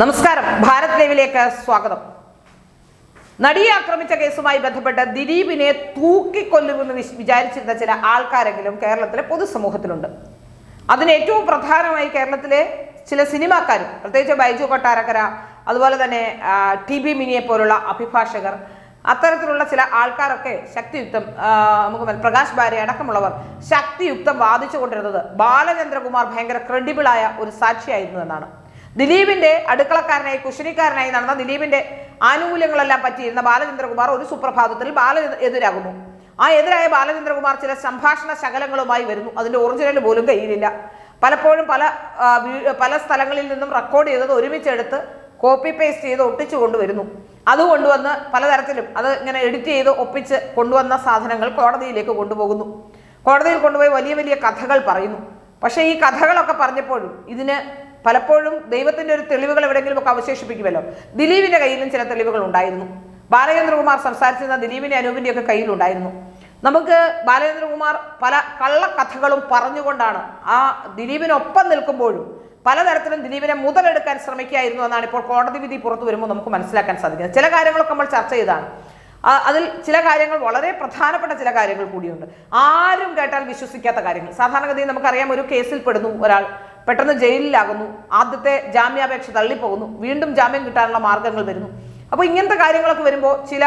നമസ്കാരം. ഭാരത് ലൈവിലേക്ക് സ്വാഗതം. നടിയെ ആക്രമിച്ച കേസുമായി ബന്ധപ്പെട്ട് ദിലീപിനെ തൂക്കിക്കൊല്ലുമെന്ന് വിചാരിച്ചിരുന്ന ചില ആൾക്കാരെങ്കിലും കേരളത്തിലെ പൊതുസമൂഹത്തിലുണ്ട്. അതിന് ഏറ്റവും പ്രധാനമായി കേരളത്തിലെ ചില സിനിമാക്കാരും പ്രത്യേകിച്ച് ബൈജു കൊട്ടാരക്കര അതുപോലെ തന്നെ ടി ബി മിനിയെ പോലുള്ള അഭിഭാഷകർ അത്തരത്തിലുള്ള ചില ആൾക്കാരൊക്കെ ശക്തിയുക്തം നമുക്ക് പ്രകാശ് ബാരെ അടക്കമുള്ളവർ ശക്തിയുക്തം വാദിച്ചു കൊണ്ടിരുന്നത് ബാലചന്ദ്രകുമാർ ഭയങ്കര ക്രെഡിബിളായ ഒരു സാക്ഷിയായിരുന്നു എന്നാണ്. ദിലീപിന്റെ അടുക്കളക്കാരനായി കുശിനിക്കാരനായി നടന്ന ദിലീപിന്റെ ആനുകൂല്യങ്ങളെല്ലാം പറ്റിയിരുന്ന ബാലചന്ദ്രകുമാർ ഒരു സുപ്രഭാതത്തിൽ ബാല എതിരാകുന്നു. ആ എതിരായ ബാലചന്ദ്രകുമാർ ചില സംഭാഷണ ശകലങ്ങളുമായി വരുന്നു. അതിന്റെ ഒറിജിനൽ പോലും കയ്യിലില്ല. പലപ്പോഴും പല പല സ്ഥലങ്ങളിൽ നിന്നും റെക്കോർഡ് ചെയ്തത് ഒരുമിച്ചെടുത്ത് കോപ്പി പേസ്റ്റ് ചെയ്ത് ഒട്ടിച്ചു കൊണ്ടുവരുന്നു. അത് കൊണ്ടുവന്ന് പലതരത്തിലും അത് ഇങ്ങനെ എഡിറ്റ് ചെയ്ത് ഒപ്പിച്ച് കൊണ്ടുവന്ന സാധനങ്ങൾ കോടതിയിലേക്ക് കൊണ്ടുപോകുന്നു. കോടതിയിൽ കൊണ്ടുപോയി വലിയ വലിയ കഥകൾ പറയുന്നു. പക്ഷേ ഈ കഥകളൊക്കെ പറഞ്ഞപ്പോഴും ഇതിന് പലപ്പോഴും ദൈവത്തിന്റെ ഒരു തെളിവുകൾ എവിടെയെങ്കിലും ഒക്കെ അവശേഷിപ്പിക്കുമല്ലോ. ദിലീപിന്റെ കയ്യിലും ചില തെളിവുകൾ ഉണ്ടായിരുന്നു. ബാലചന്ദ്രകുമാർ സംസാരിച്ചിരുന്ന ദിലീപിന്റെ അനൂപിന്റെ ഒക്കെ കയ്യിലുണ്ടായിരുന്നു നമുക്ക് ബാലചന്ദ്രകുമാർ പല കള്ളക്കഥകളും പറഞ്ഞുകൊണ്ടാണ് ആ ദിലീപിനൊപ്പം നിൽക്കുമ്പോഴും പലതരത്തിലും ദിലീപിനെ മുതലെടുക്കാൻ ശ്രമിക്കുകയായിരുന്നു എന്നാണ് ഇപ്പോൾ കോടതി വിധി പുറത്തു വരുമ്പോൾ നമുക്ക് മനസ്സിലാക്കാൻ സാധിക്കുന്നത്. ചില കാര്യങ്ങളൊക്കെ നമ്മൾ ചർച്ച ചെയ്താണ് അതിൽ ചില കാര്യങ്ങൾ വളരെ പ്രധാനപ്പെട്ട ചില കാര്യങ്ങൾ കൂടിയുണ്ട്. ആരും കേട്ടാൽ വിശ്വസിക്കാത്ത കാര്യങ്ങൾ. സാധാരണഗതിയിൽ നമുക്കറിയാം ഒരു കേസിൽ പെടുന്നു ഒരാൾ പെട്ടെന്ന് ജയിലിലാകുന്നു. ആദ്യത്തെ ജാമ്യാപേക്ഷ തള്ളിപ്പോകുന്നു. വീണ്ടും ജാമ്യം കിട്ടാനുള്ള മാർഗങ്ങൾ വരുന്നു. അപ്പോൾ ഇങ്ങനത്തെ കാര്യങ്ങളൊക്കെ വരുമ്പോൾ ചില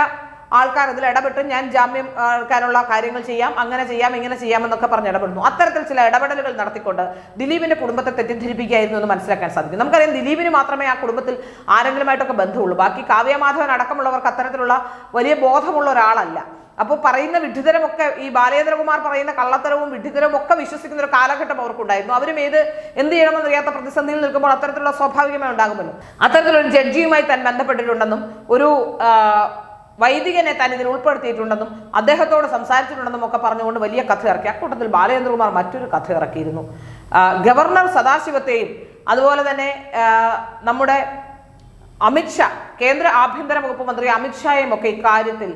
ആൾക്കാർ അതിൽ ഇടപെട്ട്. ഞാൻ ജാമ്യം ആൾക്കാരുള്ള കാര്യങ്ങൾ ചെയ്യാം അങ്ങനെ ചെയ്യാം ഇങ്ങനെ ചെയ്യാം എന്നൊക്കെ പറഞ്ഞ് ഇടപെടുന്നു. അത്തരത്തിൽ ചില ഇടപെടലുകൾ നടത്തിക്കൊണ്ട് ദിലീപിന്റെ കുടുംബത്തെ തെറ്റിദ്ധരിപ്പിക്കുകയായിരുന്നു എന്ന് മനസ്സിലാക്കാൻ സാധിക്കും. നമുക്കറിയാം ദിലീപിന് മാത്രമേ ആ കുടുംബത്തിൽ ആരെങ്കിലുമായിട്ടൊക്കെ ബന്ധമുള്ളൂ. ബാക്കി കാവ്യമാധവൻ അടക്കമുള്ളവർക്ക് അത്തരത്തിലുള്ള വലിയ ബോധമുള്ള ഒരാളല്ല. അപ്പോൾ പറയുന്ന വിഡ്ഢിതരമൊക്കെ ഈ ബാലേന്ദ്രകുമാർ പറയുന്ന കള്ളത്തരവും വിഡ്ഢിതരവും ഒക്കെ വിശ്വസിക്കുന്ന ഒരു കാലഘട്ടം അവർക്കുണ്ടായിരുന്നു. അവരും ഏത് എന്ത് ചെയ്യണമെന്നറിയാത്ത പ്രതിസന്ധിയിൽ നിൽക്കുമ്പോൾ അത്തരത്തിലുള്ള സ്വാഭാവികമായി ഉണ്ടാകുമല്ലോ. അത്തരത്തിലൊരു ജഡ്ജിയുമായി താൻ ബന്ധപ്പെട്ടിട്ടുണ്ടെന്നും ഒരു വൈദികനെ താൻ ഇതിൽ ഉൾപ്പെടുത്തിയിട്ടുണ്ടെന്നും അദ്ദേഹത്തോട് സംസാരിച്ചിട്ടുണ്ടെന്നും ഒക്കെ പറഞ്ഞുകൊണ്ട് വലിയ കഥ ഇറക്കി. അക്കൂട്ടത്തിൽ ബാലചന്ദ്രകുമാർ മറ്റൊരു കഥ ഇറക്കിയിരുന്നു. ഗവർണർ സദാശിവത്തെയും അതുപോലെ തന്നെ നമ്മുടെ അമിത്ഷാ കേന്ദ്ര ആഭ്യന്തര വകുപ്പ് മന്ത്രി അമിത്ഷായും ഒക്കെ ഇക്കാര്യത്തിൽ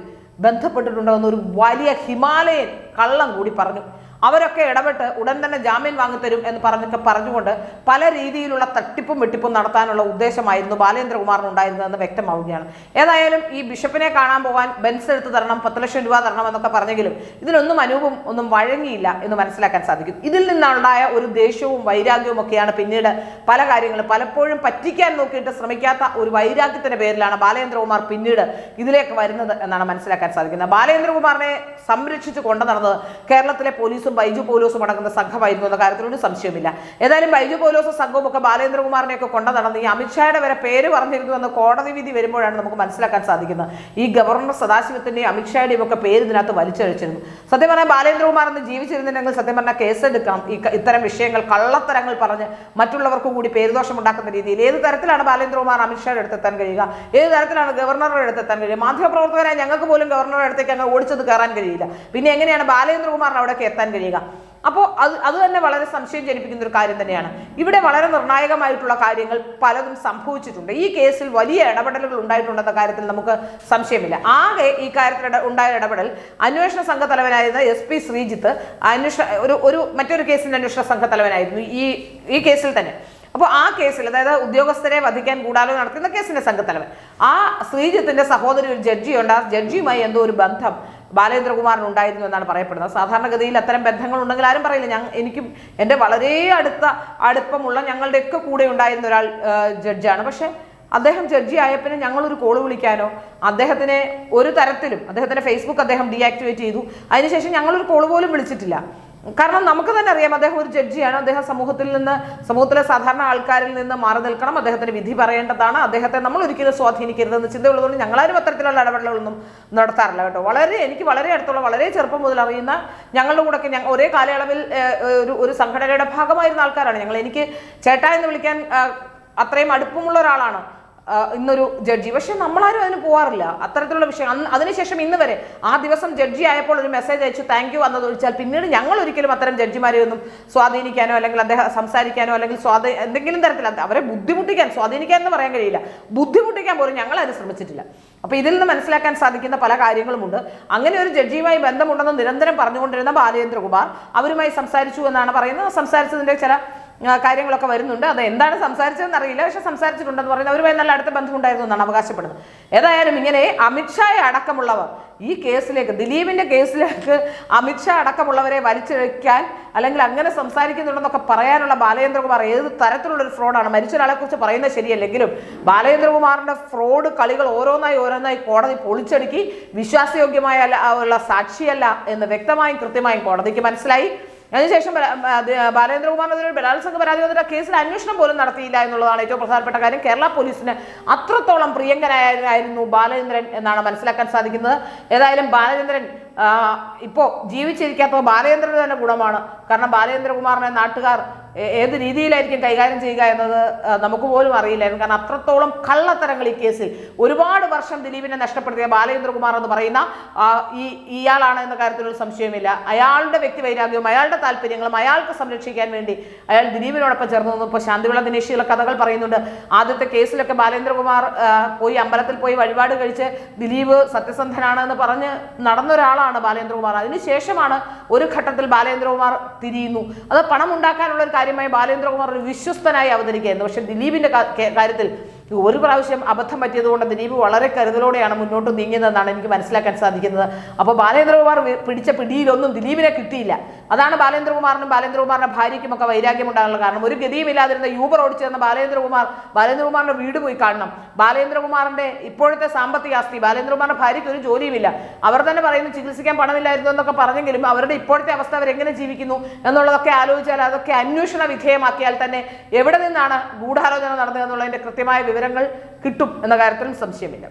ബന്ധപ്പെട്ടിട്ടുണ്ടോ എന്നൊരു വലിയ ഹിമാലയൻ കള്ളം കൂടി പറഞ്ഞു. അവരൊക്കെ ഇടപെട്ട് ഉടൻ തന്നെ ജാമ്യം വാങ്ങിത്തരും എന്ന് പറഞ്ഞൊക്കെ പറഞ്ഞുകൊണ്ട് പല രീതിയിലുള്ള തട്ടിപ്പും വെട്ടിപ്പും നടത്താനുള്ള ഉദ്ദേശമായിരുന്നു ബാലേന്ദ്രകുമാറിന് ഉണ്ടായിരുന്നതെന്ന് വ്യക്തമാവുകയാണ്. ഏതായാലും ഈ ബിഷപ്പിനെ കാണാൻ പോകാൻ ബെൻസ് എടുത്ത് തരണം പത്ത് ലക്ഷം രൂപ തരണം എന്നൊക്കെ പറഞ്ഞെങ്കിലും ഇതിനൊന്നും അനൂപും ഒന്നും വഴങ്ങിയില്ല എന്ന് മനസ്സിലാക്കാൻ സാധിക്കും. ഇതിൽ നിന്നുണ്ടായ ഒരു ദേഷ്യവും വൈരാഗ്യവും ഒക്കെയാണ് പിന്നീട് പല കാര്യങ്ങളും പലപ്പോഴും പറ്റിക്കാൻ നോക്കിയിട്ട് ശ്രമിക്കാത്ത ഒരു വൈരാഗ്യത്തിന്റെ പേരിലാണ് ബാലേന്ദ്രകുമാർ പിന്നീട് ഇതിലേക്ക് വരുന്നത് എന്നാണ് മനസ്സിലാക്കാൻ സാധിക്കുന്നത്. ബാലേന്ദ്രകുമാറിനെ സംരക്ഷിച്ചു കൊണ്ടു നടന്നത് കേരളത്തിലെ പോലീസും ബൈജു പോലീസും അടങ്ങുന്ന സംഘമായിരുന്നു എന്ന കാര്യത്തിൽ ഒരു സംശയമില്ല ഏതായാലും ബൈജു പോലീസും സംഘവും ഒക്കെ ബാലേന്ദ്രകുമാറിനെ ഒക്കെ കൊണ്ടു നടന്ന് ഈ അമിത്ഷായുടെ വരെ പേര് പറഞ്ഞിരുന്നു എന്ന് കോടതി വിധി വരുമ്പോഴാണ് നമുക്ക് മനസ്സിലാക്കാൻ സാധിക്കുന്നത്. ഈ ഗവർണർ സദാശിവത്തിന്റെയും അമിത്ഷായുടെയും ഒക്കെ പേര് ഇതിനകത്ത് വലിച്ചഴിച്ചിരുന്നു സത്യം പറഞ്ഞാൽ ബാലേന്ദ്രകുമാർ എന്ന് ജീവിച്ചിരുന്നില്ലെങ്കിൽ സത്യം പറഞ്ഞാൽ കേസെടുക്കാം ഈ ഇത്തരം വിഷയങ്ങൾ കള്ളത്തരങ്ങൾ പറഞ്ഞ് മറ്റുള്ളവർക്കും കൂടി പേരുദോഷം ഉണ്ടാക്കുന്ന രീതിയിൽ ഏത് തരത്തിലാണ് ബാലേന്ദ്രകുമാർ അമിത്ഷായുടെ അടുത്തെത്താൻ കഴിയുക? ഏത് തരത്തിലാണ് ഗവർണറുടെ അടുത്തെത്താൻ കഴിയുക? മാധ്യമപ്രവർത്തകരായ ഞങ്ങൾക്ക് പോലും ഗവർണറുടെ അടുത്തേക്ക് അങ്ങ് ഓടിച്ചത് കയറാൻ കഴിയില്ല. പിന്നെ എങ്ങനെയാണ് ബാലേന്ദ്രകുമാറിന് അവിടേക്ക് എത്താൻ കഴിയുക? അപ്പോൾ അത് അത് തന്നെ വളരെ സംശയം ജനിപ്പിക്കുന്ന ഒരു കാര്യം തന്നെയാണ്. ഇവിടെ വളരെ നിർണായകമായിട്ടുള്ള കാര്യങ്ങൾ പലതും സംഭവിച്ചിട്ടുണ്ട്. ഈ കേസിൽ വലിയ ഇടപെടലുകൾ ഉണ്ടായിട്ടുണ്ടെന്ന കാര്യത്തിൽ നമുക്ക് സംശയമില്ല. ആകെ ഈ കാര്യത്തിൽ ഉണ്ടായ ഇടപെടൽ അന്വേഷണ സംഘ തലവനായിരുന്ന എസ് പി ശ്രീജിത്ത് അന്വേഷണ ഒരു ഒരു മറ്റൊരു കേസിന്റെ അന്വേഷണ സംഘ തലവനായിരുന്നു ഈ ഈ കേസിൽ തന്നെ. അപ്പോൾ ആ കേസിൽ അതായത് ഉദ്യോഗസ്ഥരെ വധിക്കാൻ കൂടാലോ നടത്തുന്ന കേസിന്റെ സംഘത്തലവൻ. ആ ശ്രീജിത്തിന്റെ സഹോദരി ഒരു ജഡ്ജിയുണ്ട്. ആ ജഡ്ജിയുമായി എന്തോ ഒരു ബന്ധം ബാലേന്ദ്രകുമാറിന് ഉണ്ടായിരുന്നു എന്നാണ് പറയപ്പെടുന്നത്. സാധാരണഗതിയിൽ അത്തരം ബന്ധങ്ങൾ ഉണ്ടെങ്കിൽ ആരും പറയില്ല. ഞാൻ എനിക്കും എന്റെ വളരെ അടുത്ത അടുപ്പമുള്ള ഞങ്ങളുടെയൊക്കെ കൂടെ ഉണ്ടായിരുന്ന ഒരാൾ ജഡ്ജാണ്. പക്ഷേ അദ്ദേഹം ജഡ്ജി ആയപ്പിന് ഞങ്ങളൊരു കോൾ വിളിക്കാനോ അദ്ദേഹത്തിനെ ഒരു തരത്തിലും അദ്ദേഹത്തിന്റെ ഫേസ്ബുക്ക് അദ്ദേഹം ഡീആക്ടിവേറ്റ് ചെയ്തു. അതിനുശേഷം ഞങ്ങളൊരു കോൾ പോലും വിളിച്ചിട്ടില്ല. കാരണം നമുക്ക് തന്നെ അറിയാം അദ്ദേഹം ഒരു ജഡ്ജിയാണ്. അദ്ദേഹം സമൂഹത്തിൽ നിന്ന് സമൂഹത്തിലെ സാധാരണ ആൾക്കാരിൽ നിന്ന് മാറി നിൽക്കണം. അദ്ദേഹത്തിന് വിധി പറയേണ്ടതാണ്. അദ്ദേഹത്തെ നമ്മൾ ഒരിക്കലും സ്വാധീനിക്കരുതെന്ന് ചിന്തയുള്ളതുകൊണ്ട് ഞങ്ങളാരും അത്തരത്തിലുള്ള ഇടപെടലുകളൊന്നും നടത്താറില്ല കേട്ടോ. വളരെ എനിക്ക് വളരെ അടുത്തുള്ള വളരെ ചെറുപ്പം മുതൽ അറിയുന്ന ഞങ്ങളുടെ കൂടെ ഞങ്ങൾ ഒരേ കാലയളവിൽ ഒരു ഒരു സംഘടനയുടെ ഭാഗമായിരുന്ന ആൾക്കാരാണ് ഞങ്ങൾ. എനിക്ക് ചേട്ടാ എന്ന് വിളിക്കാൻ അത്രയും അടുപ്പമുള്ള ഒരാളാണ്. ഇന്നൊരു ജഡ്ജി. പക്ഷെ നമ്മളാരും അതിന് പോകാറില്ല അത്തരത്തിലുള്ള വിഷയം. അതിനുശേഷം ഇന്ന് വരെ ആ ദിവസം ജഡ്ജി ആയപ്പോൾ ഒരു മെസ്സേജ് അയച്ചു താങ്ക് യു വന്നതൊഴിച്ചാൽ പിന്നീട് ഞങ്ങൾ ഒരിക്കലും അത്തരം ജഡ്ജിമാരെ ഒന്നും സ്വാധീനിക്കാനോ അല്ലെങ്കിൽ അദ്ദേഹം സംസാരിക്കാനോ അല്ലെങ്കിൽ സ്വാധീ എന്തെങ്കിലും തരത്തിൽ അവരെ ബുദ്ധിമുട്ടിക്കാൻ സ്വാധീനിക്കാൻ എന്ന് പറയാൻ കഴിയില്ല. ബുദ്ധിമുട്ടിക്കാൻ പോലും ഞങ്ങൾ അത് ശ്രമിച്ചിട്ടില്ല. അപ്പോൾ ഇതിൽ നിന്ന് മനസ്സിലാക്കാൻ സാധിക്കുന്ന പല കാര്യങ്ങളുമുണ്ട്. അങ്ങനെ ഒരു ജഡ്ജിയുമായി ബന്ധമുണ്ടെന്ന് നിരന്തരം പറഞ്ഞുകൊണ്ടിരുന്ന ബാലേന്ദ്രകുമാർ അവരുമായി സംസാരിച്ചു എന്നാണ് പറയുന്നത്. സംസാരിച്ചതിന്റെ ചില കാര്യങ്ങളൊക്കെ വരുന്നുണ്ട്. അത് എന്താണ് സംസാരിച്ചതെന്ന് അറിയില്ല. പക്ഷെ സംസാരിച്ചിട്ടുണ്ടെന്ന് പറയുന്നത് അവരുമായി നല്ല അടുത്ത ബന്ധമുണ്ടായിരുന്നു എന്നാണ് അവകാശപ്പെടുന്നത്. ഏതായാലും ഇങ്ങനെ അമിത്ഷായെ അടക്കമുള്ളവർ ഈ കേസിലേക്ക് ദിലീപിന്റെ കേസിലേക്ക് അമിത്ഷാ അടക്കമുള്ളവരെ വലിച്ചിഴക്കാൻ അല്ലെങ്കിൽ അങ്ങനെ സംസാരിക്കുന്നുണ്ടെന്നൊക്കെ പറയാനുള്ള ബാലചന്ദ്രകുമാർ ഏത് തരത്തിലുള്ള ഒരു ഫ്രോഡാണ്? മരിച്ച ഒരാളെ കുറിച്ച് പറയുന്നത് ശരിയല്ലെങ്കിലും ബാലചന്ദ്രകുമാറിന്റെ ഫ്രോഡ് കളികൾ ഓരോന്നായി ഓരോന്നായി കോടതി പൊളിച്ചടുക്കി വിശ്വാസയോഗ്യമായ ഉള്ള സാക്ഷിയല്ല എന്ന് വ്യക്തമായും കൃത്യമായും കോടതിക്ക് മനസ്സിലായി. അതിനുശേഷം ബാലേന്ദ്രകുമാറിനെതിരെ ബലാത്സംഗ പരാതി വന്നിട്ട് കേസിൽ അന്വേഷണം പോലും നടത്തിയില്ല എന്നുള്ളതാണ് ഏറ്റവും പ്രധാനപ്പെട്ട കാര്യം. കേരള പോലീസിന് അത്രത്തോളം പ്രിയങ്കരായിരുന്നു ബാലചന്ദ്രൻ എന്നാണ് മനസ്സിലാക്കാൻ സാധിക്കുന്നത്. ഏതായാലും ബാലചന്ദ്രൻ ഇപ്പോൾ ജീവിച്ചിരിക്കാത്ത ബാലചന്ദ്രൻ തന്നെ ഗുണമാണ്. കാരണം ബാലചന്ദ്രകുമാറിനെ നാട്ടുകാർ ഏത് രീതിയിലായിരിക്കും കൈകാര്യം ചെയ്യുക എന്നത് നമുക്ക് പോലും അറിയില്ലായിരുന്നു. കാരണം അത്രത്തോളം കള്ളത്തരങ്ങൾ ഈ കേസിൽ. ഒരുപാട് വർഷം ദിലീപിനെ നഷ്ടപ്പെടുത്തിയ ബാലചന്ദ്രകുമാർ എന്ന് പറയുന്ന ഈ ഇയാളാണ് എന്ന കാര്യത്തിലൊരു സംശയമില്ല അയാളുടെ വ്യക്തി വൈരാഗ്യവും അയാളുടെ താല്പര്യങ്ങളും അയാൾക്ക് സംരക്ഷിക്കാൻ വേണ്ടി അയാൾ ദിലീപിനോടൊപ്പം ചേർന്നു നിന്നു. ഇപ്പോൾ ശാന്തിവിള ദിനേശിയുള്ള കഥകൾ പറയുന്നുണ്ട്. ആദ്യത്തെ കേസിലൊക്കെ ബാലേന്ദ്രകുമാർ പോയി അമ്പലത്തിൽ പോയി വഴിപാട് കഴിച്ച് ദിലീപ് സത്യസന്ധനാണ് എന്ന് പറഞ്ഞ് നടന്ന ഒരാളാണ് ബാലേന്ദ്രകുമാർ അതിനുശേഷമാണ് ഒരു ഘട്ടത്തിൽ ബാലേന്ദ്രകുമാർ തിരിയുന്നു. അത് പണം ഉണ്ടാക്കാനുള്ള ഒരു കാര്യമായി ബാലേന്ദ്രകുമാർ ഒരു വിശ്വസ്തനായി അവതരിക്കുകയായിരുന്നു. പക്ഷെ ദിലീപിന്റെ കാര്യത്തിൽ ഒരു പ്രാവശ്യം അബദ്ധം പറ്റിയതുകൊണ്ട് ദിലീപ് വളരെ കരുതലോടെയാണ് മുന്നോട്ട് നീങ്ങിയതെന്നാണ് എനിക്ക് മനസ്സിലാക്കാൻ സാധിക്കുന്നത്. അപ്പോൾ ബാലേന്ദ്രകുമാർ പിടിച്ച പിടിയിലൊന്നും ദിലീപിനെ കിട്ടിയില്ല. അതാണ് ബാലേന്ദ്രകുമാറിനും ബാലേന്ദ്രകുമാറിന്റെ ഭാര്യയ്ക്കും ഒക്കെ വൈരാഗ്യം ഉണ്ടാകാനുള്ള കാരണം. ഒരു ഗതിയുമില്ലാതിരുന്ന യൂബർ ഓടിച്ചു തന്ന ബാലേന്ദ്രകുമാർ ബാലേന്ദ്രകുമാറിന്റെ വീട് പോയി കാണണം. ബാലേന്ദ്രകുമാറിന്റെ ഇപ്പോഴത്തെ സാമ്പത്തിക ആസ്തി ബാലേന്ദ്രകുമാറിന്റെ ഭാര്യയ്ക്ക് ഒരു ജോലിയുമില്ല. അവർ തന്നെ പറയുന്നു ചികിത്സിക്കാൻ പണമില്ലായിരുന്നു എന്നൊക്കെ പറഞ്ഞെങ്കിലും അവരുടെ ഇപ്പോഴത്തെ അവസ്ഥ അവരെങ്ങനെ ജീവിക്കുന്നു എന്നുള്ളതൊക്കെ ആലോചിച്ചാൽ അതൊക്കെ അന്വേഷണ വിധേയമാക്കിയാൽ തന്നെ എവിടെ നിന്നാണ് ഗൂഢാലോചന നടന്നതെന്നുള്ളതിന്റെ കൃത്യമായ വിവരങ്ങൾ കിട്ടും എന്ന കാര്യത്തിലും സംശയമില്ല.